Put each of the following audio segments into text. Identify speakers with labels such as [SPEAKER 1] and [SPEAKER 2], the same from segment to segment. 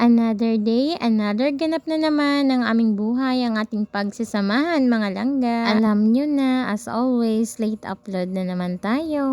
[SPEAKER 1] Another day, another ganap na naman ng aming buhay ang ating pagsasamahan mga langga. Alam nyo na, as always, late upload na naman tayo.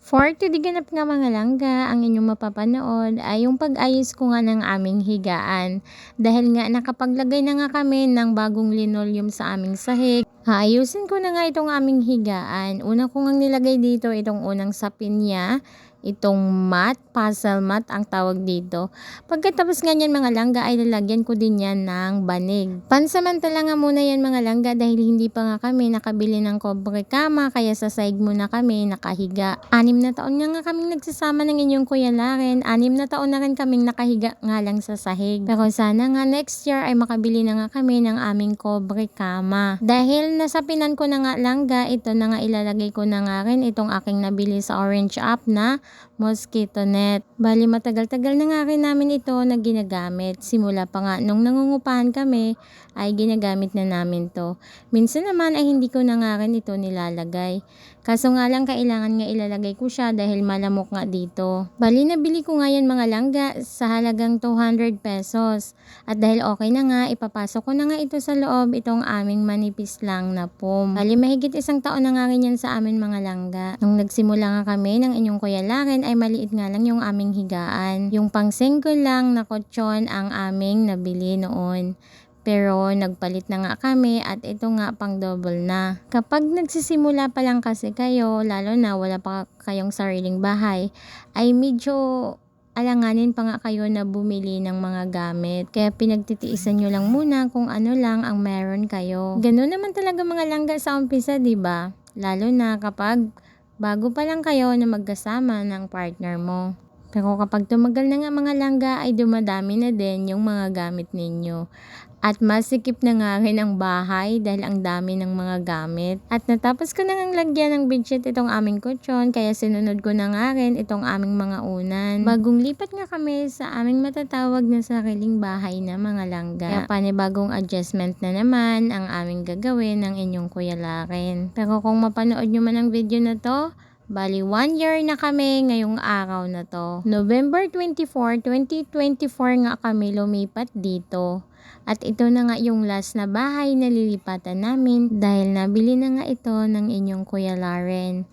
[SPEAKER 1] For today ganap nga mga langga, ang inyong mapapanood ay yung pag-ayos ko nga ng aming higaan. Dahil nga nakapaglagay na nga kami ng bagong linoleum sa aming sahig. Haayusin ko na nga itong aming higaan. Una ko nga nilagay dito itong unang sapin niya itong mat, puzzle mat ang tawag dito. Pagkatapos nga yan mga langga ay lalagyan ko din yan ng banig. Pansamantala nga muna yan mga langga dahil hindi pa nga kami nakabili ng kobre kama kaya sa saig muna kami nakahiga. Anim na taon nga nga kaming nagsasama ng inyong kuya Laren. Anim na taon na rin kaming nakahiga nga lang sa sahig. Pero sana nga next year ay makabili na nga kami ng aming kobre kama. Dahil nasapinan ko na nga langga, ito na nga ilalagay ko na nga rin itong aking nabili sa orange app na mosquito net. Bali matagal-tagal na nga rin namin ito na ginagamit. Simula pa nga nung nangungupahan kami ay ginagamit na namin to. Minsan naman ay hindi ko na nga rin ito nilalagay. Kaso nga lang kailangan nga ilalagay ko siya dahil malamok nga dito. Bali nabili ko nga yan mga langga sa halagang 200 pesos. At dahil okay na nga, ipapasok ko na nga ito sa loob itong aming manipis lang na pom. Bali mahigit isang taon na nga rin yan sa amin mga langga. Nung nagsimula nga kami ng inyong kuya Laren ay maliit nga lang yung aming higaan. Yung pang single lang na kotsyon ang aming nabili noon. Pero nagpalit na nga kami at ito nga pang double na. Kapag nagsisimula pa lang kasi kayo, lalo na wala pa kayong sariling bahay, ay medyo alanganin pa nga kayo na bumili ng mga gamit. Kaya pinagtitiisan nyo lang muna kung ano lang ang meron kayo. Ganun naman talaga mga langga sa umpisa, ba? Lalo na kapag bago pa lang kayo na magkasama ng partner mo. Pero kapag tumagal na nga mga langga ay dumadami na din yung mga gamit ninyo. At masikip na nga rin ang bahay dahil ang dami ng mga gamit. At natapos ko na ngang lagyan ng bedsheet itong aming kutsyon kaya sinunod ko na nga rin itong aming mga unan. Bagong lipat nga kami sa aming matatawag na sariling bahay na mga langga. Kaya panibagong adjustment na naman ang aming gagawin ng inyong kuya Laren. Pero kung mapanood nyo man ang video na to, Bali, one year na kami ngayong araw na to. November 24, 2024 nga kami lumipat dito. At ito na nga yung last na bahay na lilipatan namin dahil nabili na nga ito ng inyong Kuya Laren.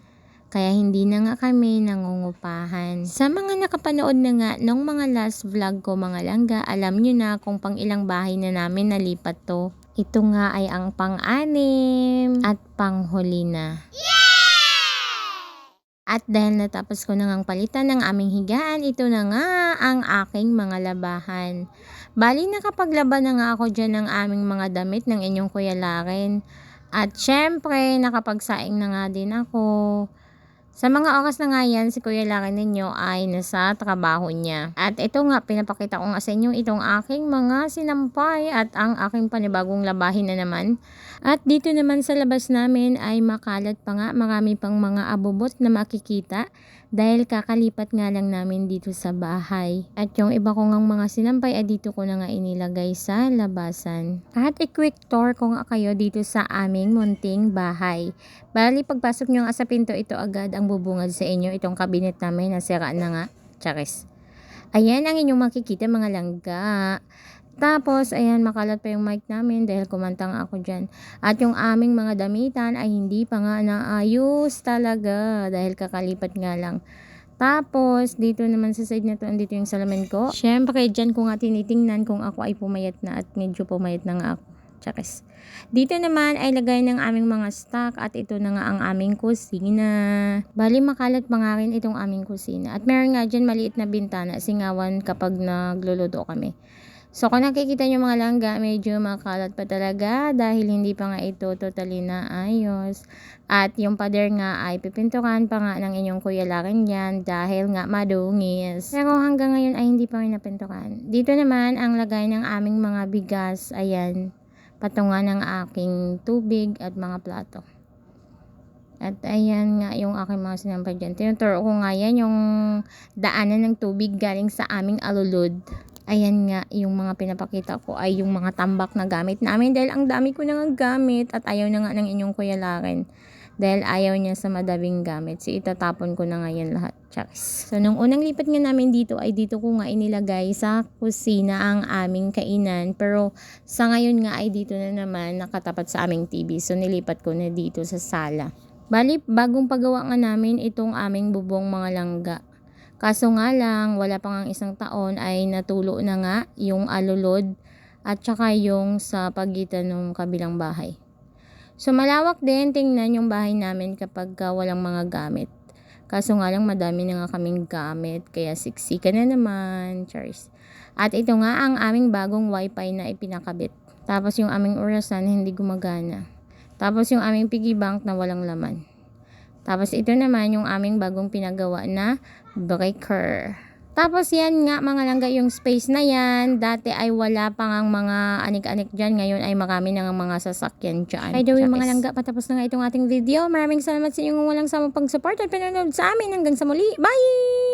[SPEAKER 1] Kaya hindi na nga kami nangungupahan. Sa mga nakapanood na nga nung mga last vlog ko mga langga, alam nyo na kung pang ilang bahay na namin nalipat to. Ito nga ay ang pang-anim at panghuli na. At dahil natapos ko na ngang palitan ng aming higaan, ito na nga ang aking mga labahan. Bali nakapaglaban na nga ako dyan ng aming mga damit ng inyong kuya Laren. At syempre, nakapagsaing na nga din ako. Sa mga oras na nga yan, si Kuya Laren ninyo ay nasa trabaho niya. At ito nga, pinapakita ko nga sa inyo itong aking mga sinampay at ang aking panibagong labahin na naman. At dito naman sa labas namin ay makalat pa nga, marami pang mga abubot na makikita dahil kakalipat nga lang namin dito sa bahay. At yung iba ko ngang mga sinampay ay dito ko na nga inilagay sa labasan. At i-quick tour ko nga kayo dito sa aming munting bahay. Bali, pagpasok nyo nga sa pinto, ito agad ang bubungad sa inyo. Itong kabinet namin, nasira na nga. Charis. Ayan ang inyong makikita mga langga. Tapos, ayan, makalat pa yung mic namin dahil kumanta nga ako dyan. At yung aming mga damitan ay hindi pa nga naayos talaga dahil kakalipat nga lang. Tapos, dito naman sa side na to, andito yung salamin ko. Siyempre, dyan ko nga tinitingnan kung ako ay pumayat na at medyo pumayat na nga ako. Charis. Dito naman ay lagay ng aming mga stock at ito na nga ang aming kusina. Bali makalat pa nga rin itong aming kusina. At meron nga dyan maliit na bintana, singawan kapag nagluluto kami. So kung nakikita nyo mga langga, medyo makalat pa talaga dahil hindi pa nga ito totally na ayos. At yung pader nga ay pipintukan pa nga ng inyong kuya Laren yan dahil nga madungis. Pero hanggang ngayon ay hindi pa nga napintukan. Dito naman ang lagay ng aming mga bigas, ayan, patungan ng aking tubig at mga plato. At ayan nga yung aking mga sinampay dyan. Tinuturo ko nga yan yung daanan ng tubig galing sa aming alulod ayan nga, yung mga pinapakita ko ay yung mga tambak na gamit namin dahil ang dami ko na nga gamit at ayaw na nga ng inyong kuya Laren dahil ayaw niya sa madaming gamit. So, itatapon ko na ngayon lahat. Charis. So, nung unang lipat nga namin dito ay dito ko nga inilagay sa kusina ang aming kainan. Pero, sa ngayon nga ay dito na naman nakatapat sa aming TV. So, nilipat ko na dito sa sala. Bali, bagong pagawa nga namin itong aming bubong mga langga. Kaso nga lang, wala pa nga isang taon ay natulo na nga yung alulod at saka yung sa pagitan ng kabilang bahay. So malawak din tingnan yung bahay namin kapag uh, walang mga gamit. Kaso nga lang madami na nga kaming gamit kaya siksika na naman. Cheers. At ito nga ang aming bagong wifi na ipinakabit. Tapos yung aming orasan hindi gumagana. Tapos yung aming piggy bank na walang laman. Tapos ito naman yung aming bagong pinagawa na breaker. Tapos yan nga mga langga yung space na yan. Dati ay wala pa nga mga anik-anik dyan. Ngayon ay marami na nga mga sasakyan dyan. By the way mga langga, patapos na nga itong ating video. Maraming salamat sa inyong walang samang pag-support at panonood sa amin. Hanggang sa muli. Bye!